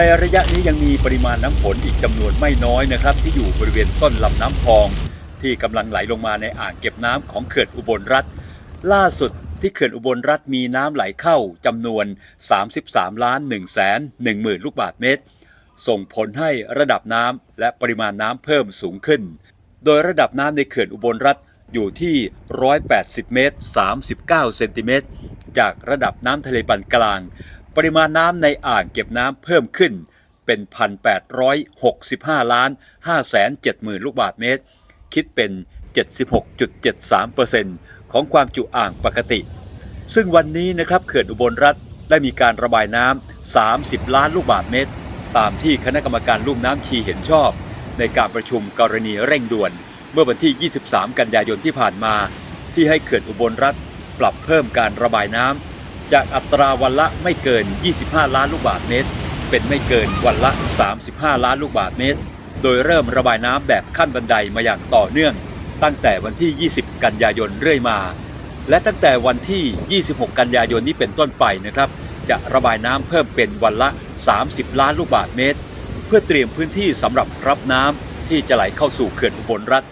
ในระยะนี้ยังมีปริมาณน้ำฝนอีกจำนวนไม่น้อยนะครับ ที่อยู่บริเวณต้นลำน้ำพอง ที่กำลังไหลลงมาในอ่างเก็บน้ำของเขื่อนอุบลรัฐ ล่าสุดที่เขื่อนอุบลรัฐมีน้ำไหลเข้าจำนวน 33ล้าน1แสน1หมื่นลูกบาทเมตร ส่งผลให้ระดับน้ำและปริมาณน้ำเพิ่มสูงขึ้น โดยระดับน้ำในเขื่อนอุบลรัฐอยู่ที่ 180 เมตร 39 เซนติเมตร จากระดับน้ำทะเลปานกลาง ปริมาณน้ำในอ่างเก็บน้ำเพิ่มขึ้นเป็น 1,865 ล้าน5แสน7หมื่นลูกบาทเมตร คิดเป็น 76.73%ของความจุอ่างปกติ ซึ่งวันนี้นะครับเขื่อนอุบลรัฐได้มีการระบายน้ำ 30 ล้านลูกบาทเมตร ตามที่คณะกรรมการลุ่มน้ำชีเห็นชอบ ในการประชุมกรณีเร่งด่วน เมื่อวันที่ 23 กันยายนที่ผ่านมา ที่ให้เขื่อนอุบลรัฐปรับเพิ่มการระบายน้ำ จากอัตราวันละไม่เกิน 25 ล้านลูกบาทเมตร เป็นไม่เกินวันละ 35 ล้านลูกบาทเมตร โดยเริ่มระบายน้ำแบบขั้นบันไดมาอย่างต่อเนื่อง ตั้งแต่วันที่ 20 กันยายนเรื่อยมา และตั้งแต่วันที่ 26 กันยายนนี้เป็นต้นไปนะครับ จะระบายน้ำเพิ่มเป็นวันละ 30 ล้านลูกบาทเมตร เพื่อเตรียมพื้นที่สำหรับรับน้ำที่จะไหลเข้าสู่เขื่อนอุบลรัฐ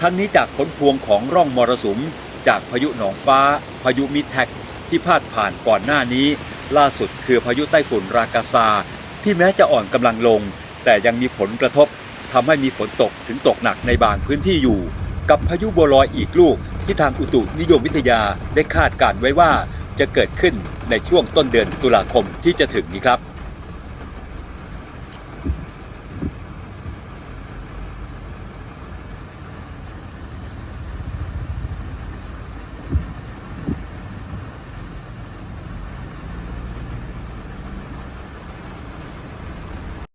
ทั้งนี้จากผลพวงของร่องมรสุม จากพายุหนองฟ้า พายุมิแท็ก ที่พาดผ่านก่อนหน้านี้ ล่าสุดคือพายุไต้ฝุ่นรากาซา ที่แม้จะอ่อนกำลังลง แต่ยังมีผลกระทบทำให้มีฝนตกถึงตกหนักในบางพื้นที่อยู่ กับพายุบัวลอยอีกลูกที่ทางอุตุนิยมวิทยาได้คาดการไว้ว่าจะเกิดขึ้นในช่วงต้นเดือนตุลาคมที่จะถึงนี้ครับ